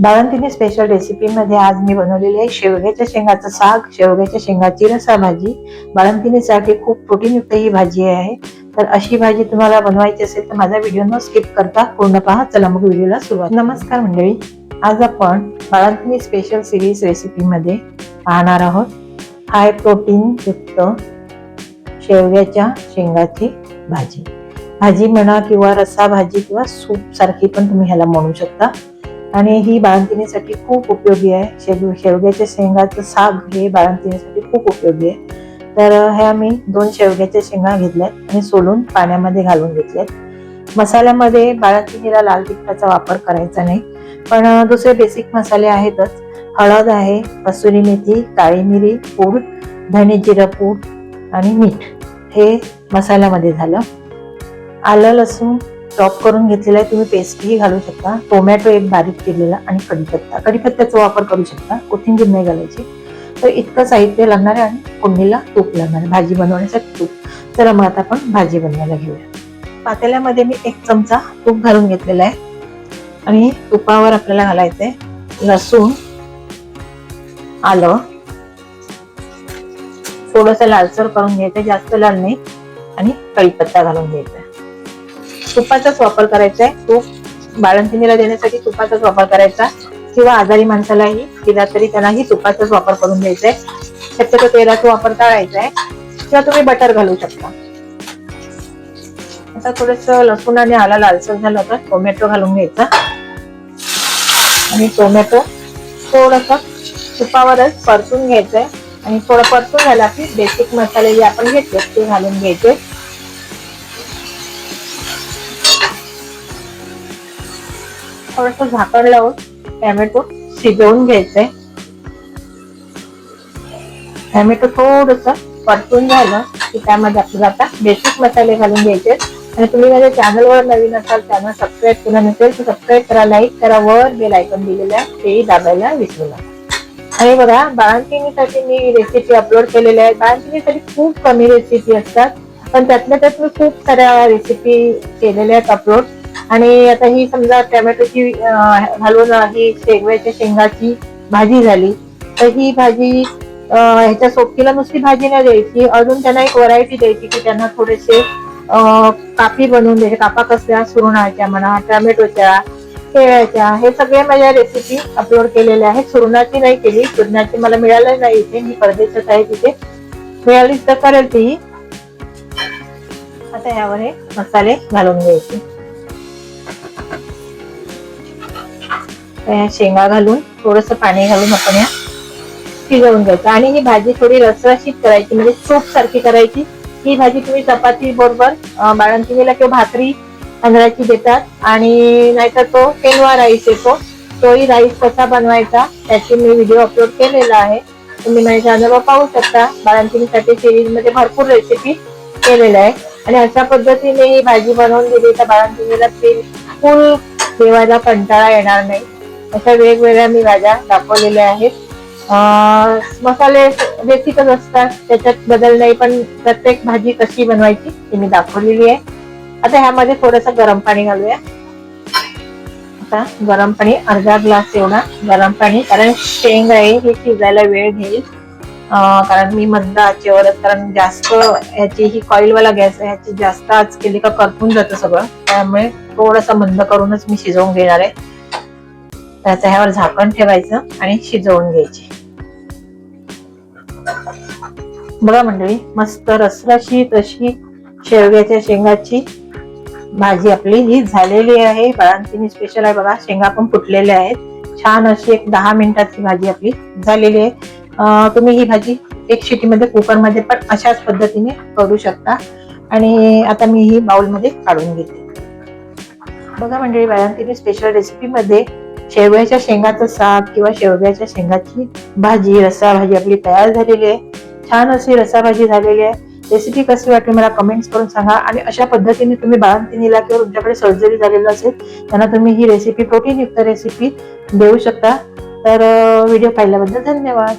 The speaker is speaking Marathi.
बाळंतिनी स्पेशल रेसिपीमध्ये आज मी बनवलेली आहे शेवग्याच्या शेंगाचं साग शेवग्याच्या शेंगाची रसा भाजी. बाळंतिनीसाठी खूप प्रोटीनयुक्त ही भाजी आहे. तर अशी भाजी तुम्हाला बनवायची असेल तर माझा व्हिडिओ न स्किप करता पूर्ण पहा. चला मग व्हिडिओला सुरुवात. नमस्कार मंडळी. आज आपण बाळंतिनी स्पेशल सिरीज रेसिपीमध्ये पाहणार आहोत. हाय प्रोटीन युक्त शेवग्याच्या शेंगाची भाजी. भाजी म्हणा किंवा रस्सा भाजी किंवा सूप सारखी पण तुम्ही ह्याला म्हणू शकता. आणि ही बाळंतिणीसाठी खूप उपयोगी आहे. शेव शेवग्याच्या शेंगाचं साग हे बाळंतिणीसाठी खूप उपयोगी आहे. तर ह्या मी दोन शेवग्याच्या शेंगा घेतल्यात आणि सोलून पाण्यामध्ये घालून घेतल्यात. मसाल्यामध्ये बाळंतिणीला लाल तिखटाचा वापर करायचा नाही. पण दुसरे बेसिक मसाले आहेतच. हळद आहे कसुरी मेथी काळी मिरी पूड धने जिरं पूड आणि मीठ हे मसाल्यामध्ये झालं. आलं लसूण चॉप करून घेतलेला आहे तुम्ही पेस्टही घालू शकता. टोमॅटो एक बारीक केलेला आणि कढीपत्ता. कढीपत्त्याचा वापर करू शकता कोथिंबीर नाही घालायची. तर इतकं साहित्य लागणार आहे आणि फोडणीला तूप लागणार आहे भाजी बनवण्यासाठी तूप. चला मग आता आपण भाजी बनवायला घेऊया. पातेल्यामध्ये मी एक चमचा तूप घालून घेतलेला आहे. आणि तुपावर आपल्याला घालायचं आहे लसूण आलं. थोडस लालसर करून घ्यायचं जास्त लाल नाही. आणि कढीपत्ता घालून घ्यायचा तुपाचाच वापर करायचा आहे. तूप बाळंतिणीला देण्यासाठी तुपाचाच वापर करायचा. किंवा आजारी माणसालाही दिला तरी त्यांनाही तुपाचाच वापर करून द्यायचा आहे. शक्यतो तेलाचा वापर टाळायचा आहे. किंवा तुम्ही बटर घालू शकता. आता थोडस लसूण आणि आला लालसर झालं तर टोमॅटो घालून घ्यायचा. आणि टोमॅटो थोडस तुपावरच परतून घ्यायचंय आणि थोडं परतून झाला की बेसिक मसाले जे आपण घेतले ते घालून घ्यायचे. थोडस झाकण लावून टॅमॅटो शिजवून घ्यायचंय टॅमॅटो थोडस परतून झालं की त्यामध्ये आपल्याला आता बेसिक मसाले घालून घ्यायचे आणि तुम्ही माझ्या चॅनलवर नवीन असाल त्यांना सबस्क्राईब केलं नसेल तर सबस्क्राईब करा लाईक करा वर बेल आयकॉन दिलेलं आहे तेही दाबायला विसरू नका. आणि बघा बाळंतिणीसाठी मी रेसिपी अपलोड केलेल्या आहेत. बाळंतिणीसाठी खूप कमी रेसिपी असतात. पण त्यातल्या त्यात मी खूप साऱ्या रेसिपी केलेल्या आहेत अपलोड आणि आता ही समजा टोमॅटोची घालून ही शेगव्याच्या शेंगाची भाजी झाली तर ही भाजी ह्याच्या सोबतीला नुसती भाजी नाही द्यायची अजून त्यांना एक व्हरायटी द्यायची की त्यांना थोडेसे कापी बनवून द्यायचे कापा कसल्या सुरणाच्या म्हणा टोमॅटोच्या केळ्याच्या हे सगळे माझ्या रेसिपी अपलोड केलेल्या आहेत. सुरणाची नाही केली सुरणाची मला मिळालं नाही इथे मी परदेशात आहे तिथे. मिळाली तर करेल ती. आता यावर हे मसाले घालून घ्यायचे. या शेंगा घालून थोडस पाणी घालून आपण या शिजवून घ्यायचं. आणि ही भाजी थोडी रसरशीत करायची म्हणजे सूप सारखी करायची. ही भाजी तुम्ही चपाती बरोबर अं, बाळंतिणीला किंवा भाकरी तांदळाची देतात. आणि नाहीतर तो केनवा राईस येतो. तोही राईस कसा बनवायचा त्याची मी व्हिडिओ अपलोड केलेला आहे. तुम्ही माझ्या चॅनलवर पाहू शकता. बाळंतिणीसाठी सिरीजमध्ये भरपूर रेसिपी केलेल्या आहे आणि अशा पद्धतीने ही भाजी बनवून दिली तर बाळंतिणीला फुल जेवायला कंटाळा येणार नाही. अशा वेगवेगळ्या मी भाज्या दाखवलेल्या आहेत. मसाले बेसिकच असतात त्याच्यात बदल नाही पण प्रत्येक भाजी कशी बनवायची ती मी दाखवलेली आहे. आता ह्यामध्ये थोडस गरम पाणी घालूया. आता गरम पाणी अर्धा ग्लास एवढा गरम पाणी कारण शेंग आहे हे शिजायला वेळ घेईल. कारण मी मंद आचेवरच कारण जास्त ह्याची ही coil वाला गॅस आहे ह्याची जास्त आज केली का करपून जातं सगळं. त्यामुळे थोडस मंद करूनच मी शिजवून घेणार आहे. त्याच्या ह्यावर झाकण ठेवायचं आणि शिजवून घ्यायची. बघा मंडळी मस्त रसरशी तशी शेवग्याच्या शेंगाची भाजी आपली ही झालेली आहे. बाळांतिनी स्पेशल आहे बघा शेंगा पण फुटलेल्या आहेत. छान अशी एक दहा मिनिटाची भाजी आपली झालेली आहे. तुम्ही ही भाजी एक शिटीमध्ये कुकरमध्ये पण अशाच पद्धतीने करू शकता. आणि आता मी ही बाउलमध्ये काढून घेते. बघा मंडळी बाळांतिनी स्पेशल रेसिपीमध्ये शेवग्याच्या शेंगाचं साग किंवा शेवग्याच्या शेंगाची भाजी रस्सा भाजी आपली तयार झालेली आहे. छान अशी रस्सा भाजी झालेली आहे. रेसिपी कशी वाटली मला कमेंट्स करून सांगा आणि अशा पद्धतीने तुम्ही बाळंतिनीला किंवा तुमच्याकडे सर्जरी झालेलं असेल त्यांना तुम्ही ही रेसिपी प्रोटीनयुक्त रेसिपी देऊ शकता. तर व्हिडिओ पाहिल्याबद्दल धन्यवाद.